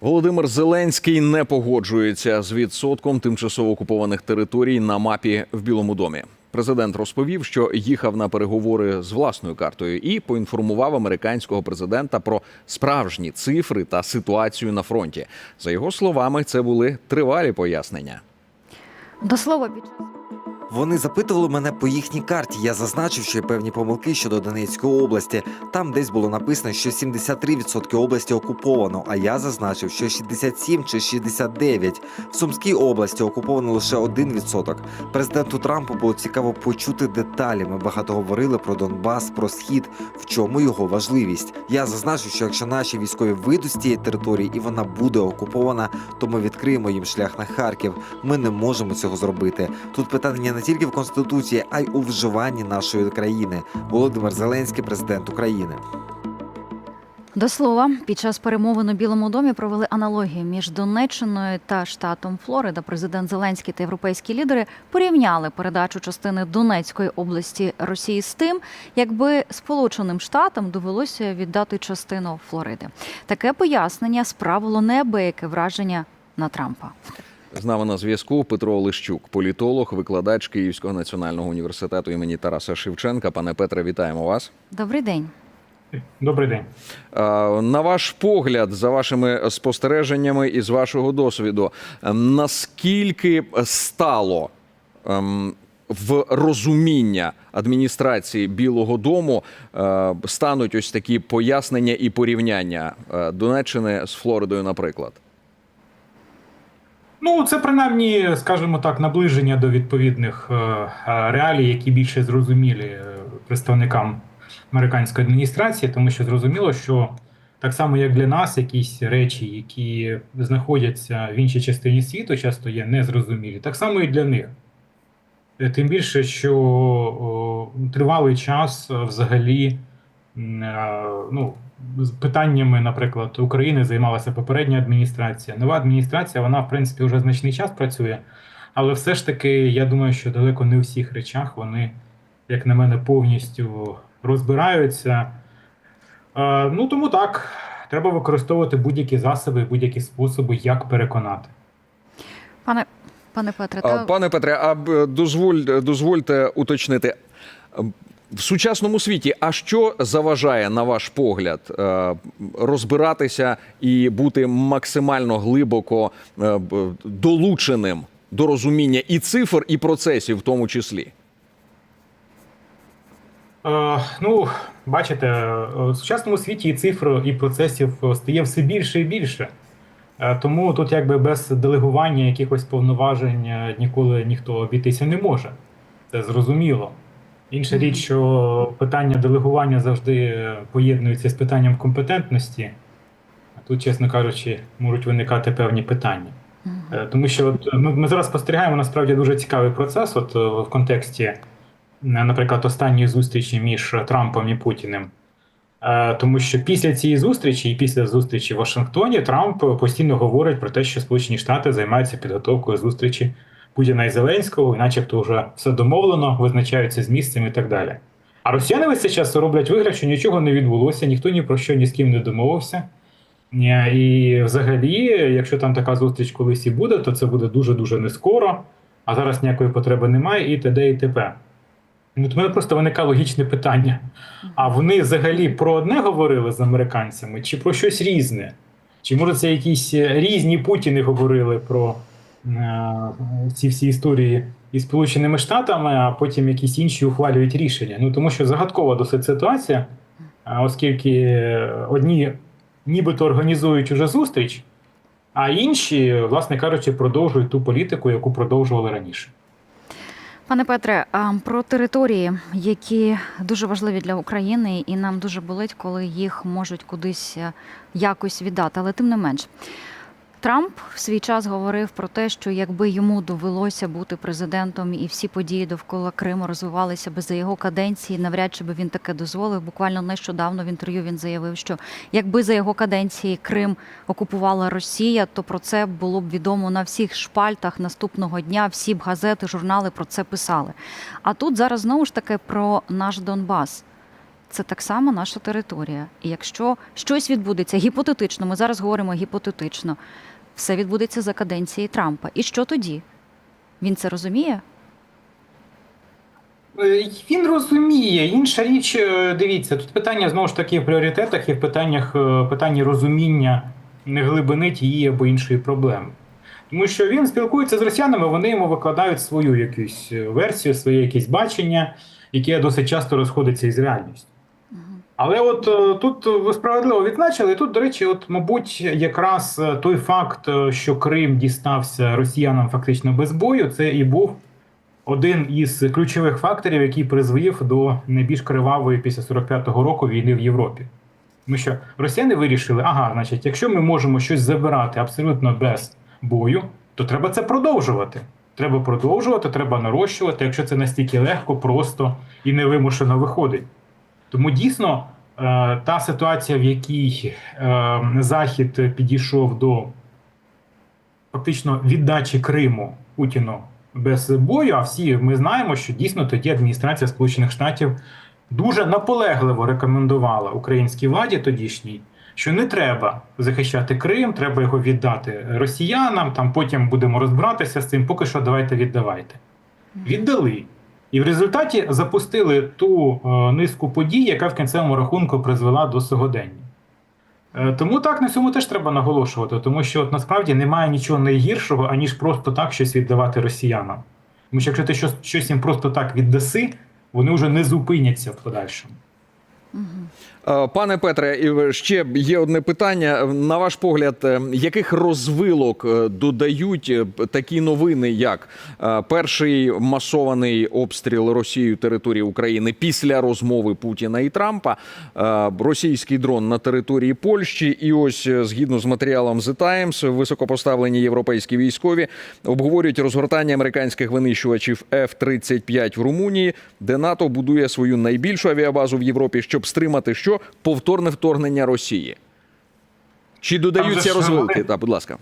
Володимир Зеленський не погоджується з відсотком тимчасово окупованих територій на мапі в Білому домі. Президент розповів, що їхав на переговори з власною картою і поінформував американського президента про справжні цифри та ситуацію на фронті. За його словами, це були тривалі пояснення. До слова, Вони запитували мене по їхній карті. Я зазначив, що є певні помилки щодо Донецької області. Там десь було написано, що 73% області окуповано, а я зазначив, що 67 чи 69. В Сумській області окуповано лише 1%. Президенту Трампу було цікаво почути деталі. Ми багато говорили про Донбас, про схід, в чому його важливість. Я зазначив, що якщо наші військові вийдуть з цієї території і вона буде окупована, то ми відкриємо їм шлях на Харків. Ми не можемо цього зробити. Тут питання не тільки в конституції, а й у вживанні нашої країни. Володимир Зеленський, президент України. до слова, під час перемовин у Білому домі провели аналогію між Донеччиною та штатом Флорида. Президент Зеленський та європейські лідери порівняли передачу частини Донецької області Росії з тим, якби Сполученим Штатам довелося віддати частину Флориди. Таке пояснення справило неабияке враження на Трампа. З нами на зв'язку Петро Лищук, політолог, викладач Київського національного університету імені Тараса Шевченка. Пане Петре, вітаємо вас. Добрий день. Добрий день. На ваш погляд, за вашими спостереженнями і з вашого досвіду, е, наскільки стало ем, в розуміння адміністрації Білого Дому е, стануть ось такі пояснення і порівняння е, Донеччини з Флоридою, наприклад? Ну, це принаймні, скажімо так, наближення до відповідних е, е, реалій, які більше зрозумілі е, представникам американської адміністрації, тому що зрозуміло, що так само, як для нас, якісь речі, які знаходяться в іншій частині світу, часто є незрозумілі, так само і для них. Тим більше, що тривалий час взагалі ну, з питаннями, наприклад, України займалася попередня адміністрація. Нова адміністрація, вона, в принципі, вже значний час працює, але все ж таки, я думаю, що далеко не у всіх речах вони, як на мене, повністю розбираються. Ну тому так, треба використовувати будь-які засоби, будь-які способи, як переконати. Пане пане Петре, та Пане Петре, а дозволь, дозвольте уточнити. В сучасному світі, а що заважає, на ваш погляд, е, розбиратися і бути максимально глибоко е, долученим до розуміння і цифр, і процесів, в тому числі? Е, ну, бачите, е, в сучасному світі і цифр, і процесів стає все більше і більше. Тому тут якби без делегування якихось повноважень ніколи ніхто обійтися не може. Це зрозуміло. Інша річ, що питання делегування завжди поєднується з питанням компетентності. А Тут, чесно кажучи, можуть виникати певні питання. Е, Тому що от, ми, ми зараз спостерігаємо насправді дуже цікавий процес, от е, в контексті, е, наприклад, останньої зустрічі між Трампом і Путіним. Тому що після цієї зустрічі і після зустрічі в Вашингтоні Трамп постійно говорить про те, що Сполучені Штати займаються підготовкою зустрічі Путіна і Зеленського, і начебто вже все домовлено, визначаються з місцем і так далі. А росіяни весь цей час роблять вигляд, що нічого не відбулося, ніхто ні про що ні з ким не домовився. Е, І взагалі, якщо там така зустріч колись і буде, то це буде дуже-дуже не скоро, а зараз ніякої потреби немає, і т.д. і т.п. Ну, то мене просто виникає логічне питання. А вони взагалі про одне говорили з американцями, чи про щось різне? Чи може це якісь різні Путіни говорили про ці всі історії із Сполученими Штатами, а потім якісь інші ухвалюють рішення? Ну тому що загадкова досить ситуація, оскільки одні нібито організують уже зустріч, а інші, власне кажучи, продовжують ту політику, яку продовжували раніше. Пане Петре, про території, які дуже важливі для України, і нам дуже болить, коли їх можуть кудись е, якось віддати. Але тим не менш, Трамп в свій час говорив про те, що якби йому довелося бути президентом, і всі події довкола Криму розвивалися би за його каденції, навряд чи би він таке дозволив. Буквально нещодавно в інтерв'ю він заявив, що якби за його каденції Крим окупувала Росія, то про це було б відомо на всіх шпальтах наступного дня. Всі б газети, журнали про це писали. А тут зараз знову ж таки про наш Донбас. це так само наша територія. І якщо щось відбудеться гіпотетично, ми зараз говоримо гіпотетично, все відбудеться за каденції Трампа. І що тоді? Він це розуміє? Е, Він розуміє. Інша річ, е, дивіться, тут питання знову ж таки в пріоритетах і в питаннях е, питанні розуміння глибини тієї або іншої проблеми. Тому що він спілкується з росіянами, вони йому викладають свою якусь версію, своє якесь бачення, яке досить часто розходиться із реальністю. Але от е, тут ви справедливо відзначили, тут, до речі, от, мабуть, якраз е, той факт, е, що Крим дістався росіянам фактично без бою, це і був один із ключових факторів, який призвів до найбільш кривавої після 45-го року війни в Європі. Тому що росіяни вирішили, ага, значить, якщо ми можемо щось забирати абсолютно без бою, то треба це продовжувати. Треба продовжувати, треба нарощувати, якщо це настільки легко, просто і невимушено виходить. Тому дійсно е, та ситуація, в якій е, Захід підійшов до фактично віддачі Криму Путіну без бою, а всі ми знаємо, що дійсно тоді адміністрація Сполучених Штатів дуже наполегливо рекомендувала українській владі тодішній, що не треба захищати Крим, треба його віддати росіянам. Там потім будемо розбиратися з цим. Поки що давайте віддавайте. Віддали. І в результаті запустили ту е, низку подій, яка в кінцевому рахунку призвела до сьогодення. Е, Тому так на цьому теж треба наголошувати, тому що от, насправді немає нічого найгіршого, аніж просто так щось віддавати росіянам. Тому що якщо ти щось, щось їм просто так віддаси, вони вже не зупиняться в подальшому. Е, Пане Петре, ще є одне питання. На ваш погляд, е, яких розвилок е, додають такі новини, як перший масований обстріл Росією території України після розмови Путіна і Трампа, російський дрон на території Польщі, і ось згідно з матеріалом The Times, високопоставлені європейські військові обговорюють розгортання американських винищувачів F-35 в Румунії, де НАТО будує свою найбільшу авіабазу в Європі, щоб стримати що повторне вторгнення Росії. Чи додаються розвилки? вони- Так, будь ласка.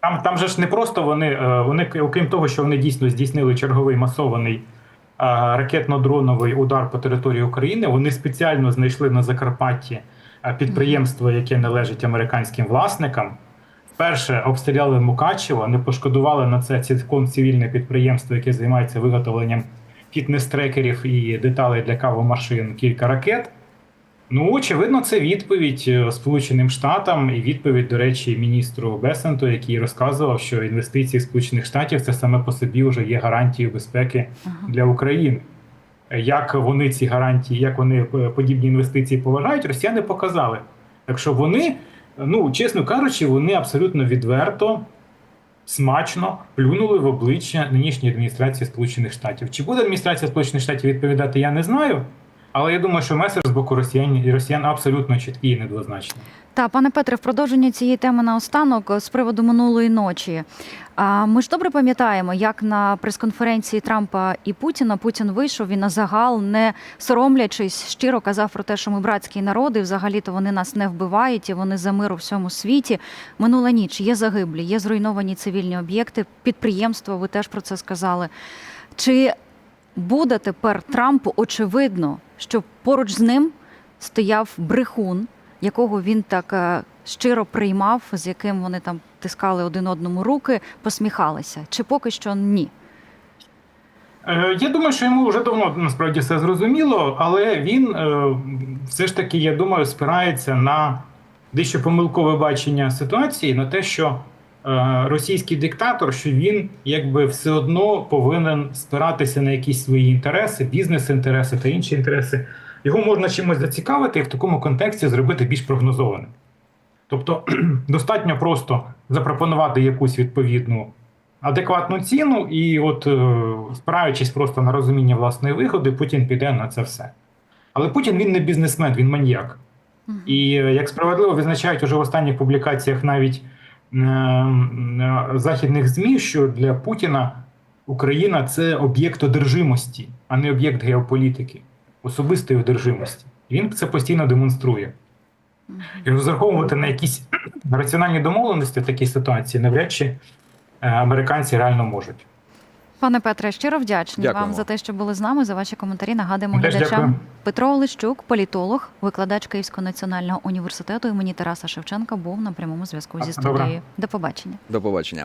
Там, там же ж не просто вони, е, вони, окрім того, що вони дійсно здійснили черговий масований е, ракетно-дроновий удар по території України, вони спеціально знайшли на Закарпатті е, підприємство, яке належить американським власникам. Вперше обстріляли Мукачево, не пошкодували на це цілком цивільне підприємство, яке займається виготовленням фітнес-трекерів і деталей для кавомашин, кілька ракет. Ну, очевидно, це відповідь е, Сполученим Штатам і відповідь, до речі, міністру Бесенту, який розказував, що інвестиції Сполучених Штатів це саме по собі вже є гарантією безпеки для України. Як вони ці гарантії, як вони е, подібні інвестиції поважають, росіяни показали. Так що вони, ну чесно кажучи, вони абсолютно відверто, смачно плюнули в обличчя нинішньої адміністрації Сполучених Штатів. Чи буде адміністрація Сполучених Штатів відповідати, я не знаю. Але я думаю, що меседж з боку росіян, росіян абсолютно чіткий і недвозначний. Та, пане Петре, в продовження цієї теми наостанок з приводу минулої ночі. Ми ж добре пам'ятаємо, як на прес-конференції Трампа і Путіна Путін вийшов і на загал, не соромлячись, щиро казав про те, що ми братський народ, і взагалі-то вони нас не вбивають, і вони за мир у всьому світі. Минула ніч є загиблі, є зруйновані цивільні об'єкти, підприємства. Ви теж про це сказали. Чи буде тепер Трампу очевидно, що поруч з ним стояв брехун, якого він так е, щиро приймав, з яким вони там тискали один одному руки, посміхалися? Чи поки що ні? Е, Я думаю, що йому вже давно насправді все зрозуміло, але він е, все ж таки, я думаю, спирається на дещо помилкове бачення ситуації, на те, що російський диктатор, що він якби все одно повинен спиратися на якісь свої інтереси, бізнес-інтереси та інші інтереси. Його можна чимось зацікавити і в такому контексті зробити більш прогнозованим. Тобто достатньо просто запропонувати якусь відповідну адекватну ціну, і, от, е, спираючись просто на розуміння власної вигоди, Путін піде на це все. Але Путін він не бізнесмен, він маньяк. І е, як справедливо визначають уже в останніх публікаціях навіть е, е, західних ЗМІ, що для Путіна Україна це об'єкт одержимості, а не об'єкт геополітики, особистої одержимості. Він це постійно демонструє. І розраховувати на якісь раціональні домовленості в такій ситуації навряд чи е, американці реально можуть. Пане Петре, щиро вдячні Дякуємо. вам за те, що були з нами, за ваші коментарі. Нагадуємо Ми глядачам. Петро Олещук, політолог, викладач Київського національного університету імені Тараса Шевченка, був на прямому зв'язку зі студією. До побачення. До побачення.